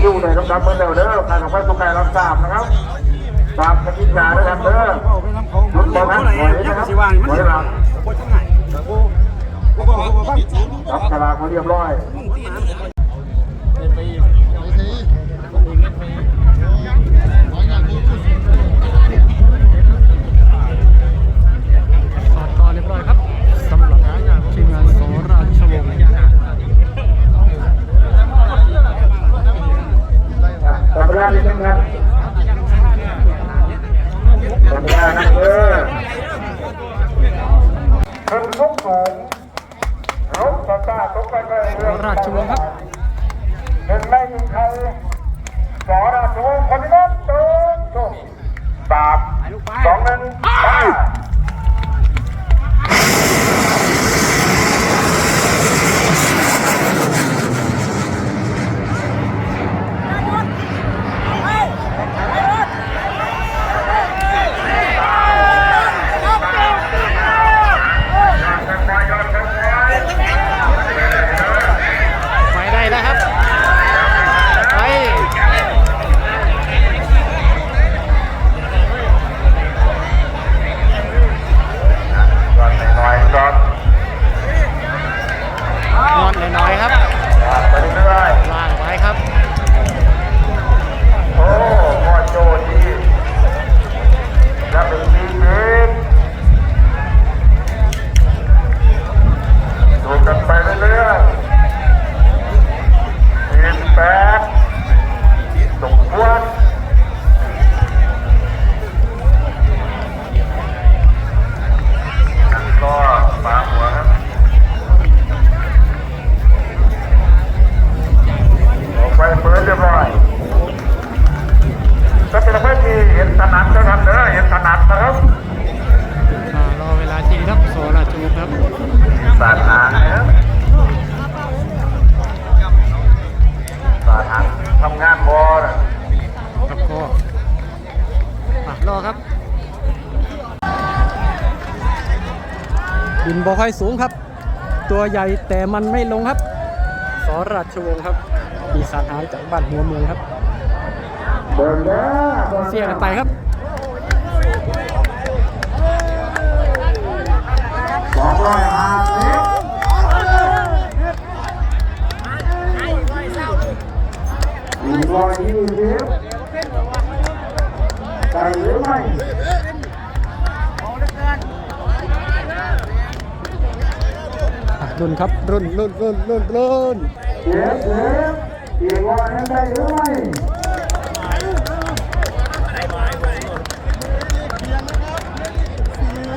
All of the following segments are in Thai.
คิ้วในน้ำดำมือเร็วเด้อการของพระสุขายรับทราบนะครับตามกติกาด้วยครับเด้อรุ่นบอลนั้นถอยนะครับถอยหลังรับกระลาเขาเรียบร้อย รถตาตาตกไปไปสราชวงศ์ครับหนึ่งไม่มีใครสอราชวงศ์คนนี้นั้นเดินชมสามสองหนึ่งไปไป บินบอค่อยสูงครับ ตัวใหญ่แต่มันไม่ลงครับสราชวงศ์ครับปีศาจหางจากบ้านหัวเมืองครับเดินแล้วเดินเสี่ยงกันไปครับสองร้อยห้าสิบหนึ่งร้อยยี่สิบไก่หรือไม่ รุ่นครับรุ่นรุ่นรุ่นรุ่นรุ่นเจ็บเจ็บอีกวันนั้นได้หรือไม่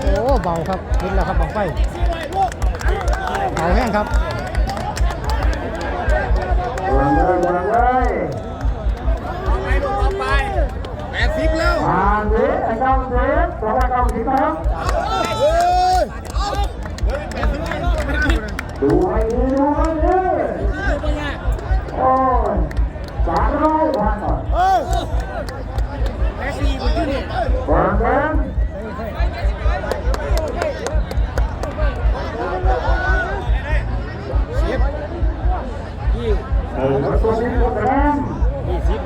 โอ้เบาครับขึ้นแล้วครับบังไฟเบาแห้งครับเดินเลยเดินเลยผ่านเด็กไอ้เจ้าเด็กบอกว่าเจ้าสิครับ ดูให้ดีดูให้ดีโอ้ยสามร้อยพันก่อนเปิดเงินเออรถตัวนี้รถแรงยี่สิบ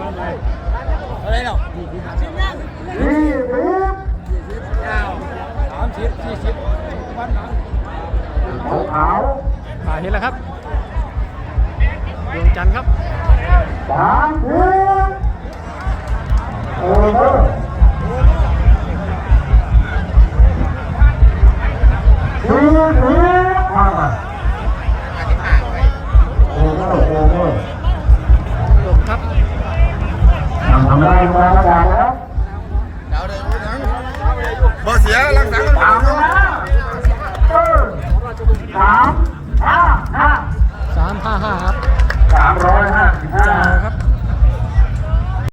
ขาวขาว อ่าเห็นแล้วครับดวงจันทร์ครับสามสิบเออเ